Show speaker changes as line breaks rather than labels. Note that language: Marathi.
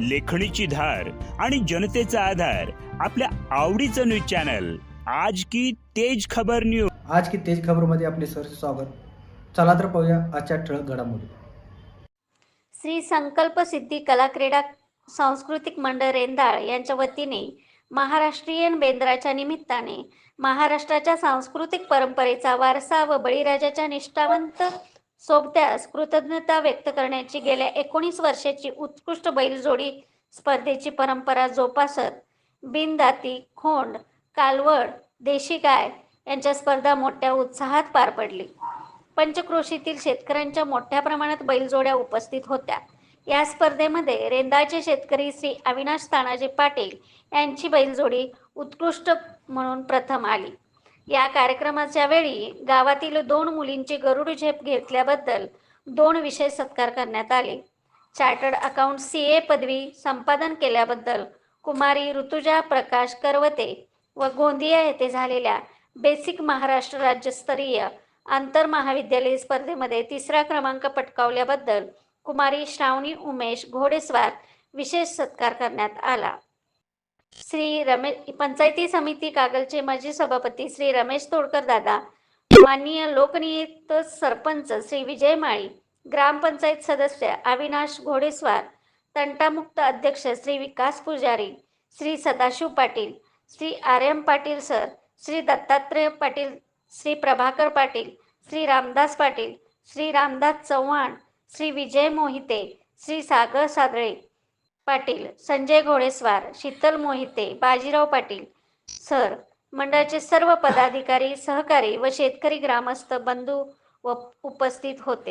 लेखणीची धार आणि जनतेचा आधार आपल्या आवडीचं न्यूज चॅनल. आज की तेज खबर न्यूज
आज की तेज खबरमध्ये आपले सर स्वागत. चला तर पाहूया आजच्या ठळक घडामोडी.
श्री संकल्प सिद्धी कला क्रीडा सांस्कृतिक मंडळ रेंदाळ यांच्या वतीने महाराष्ट्रीयन बेंद्राच्या निमित्ताने महाराष्ट्राच्या सांस्कृतिक परंपरेचा वारसा व बळीराजाच्या निष्ठावंत सोबत्यास कृतज्ञता व्यक्त करण्याची गेल्या एकोणीस वर्षाची उत्कृष्ट बैलजोडी स्पर्धेची परंपरा जोपासत बिनदाती खोंड कालवड देशी गाय यांच्या स्पर्धा मोठ्या उत्साहात पार पडली. पंचक्रोशीतील शेतकऱ्यांच्या मोठ्या प्रमाणात बैलजोड्या उपस्थित होत्या. या स्पर्धेमध्ये रेंदाचे शेतकरी श्री अविनाश तानाजी पाटील यांची बैलजोडी उत्कृष्ट म्हणून प्रथम आली. या कार्यक्रमाच्या वेळी गावातील दोन मुलींची गरुड झेप घेतल्याबद्दल दोन विशेष सत्कार करण्यात आले. चार्टर्ड अकाउंट सी ए पदवी संपादन केल्याबद्दल कुमारी ऋतुजा प्रकाश करवते व गोंदिया येथे झालेल्या बेसिक महाराष्ट्र राज्यस्तरीय आंतर महाविद्यालयीन स्पर्धेमध्ये तिसरा क्रमांक पटकावल्याबद्दल कुमारी श्रावणी उमेश घोडेस्वार विशेष सत्कार करण्यात आला. श्री रमेश पंचायती समिती कागलचे माजी सभापती श्री रमेश तोडकर दादा माननीय लोकनियुक्त सरपंच श्री विजय माळी ग्रामपंचायत सदस्य अविनाश घोडेस्वार तंटामुक्त अध्यक्ष Shri Vikas Pujari Shri Sadashiv Patil Shri R M Patil sir Shri Dattatray Patil Shri Prabhakar Patil Shri Ramdas Patil Shri Ramdas Chavan Shri Vijay Mohite Shri Sagar Sadale Patil Sanjay Ghodeswar Sheetal Mohite Bajirao Patil sir मंडळाचे सर्व पदाधिकारी सहकारी व शेतकरी ग्रामस्थ बंधू व उपस्थित होते.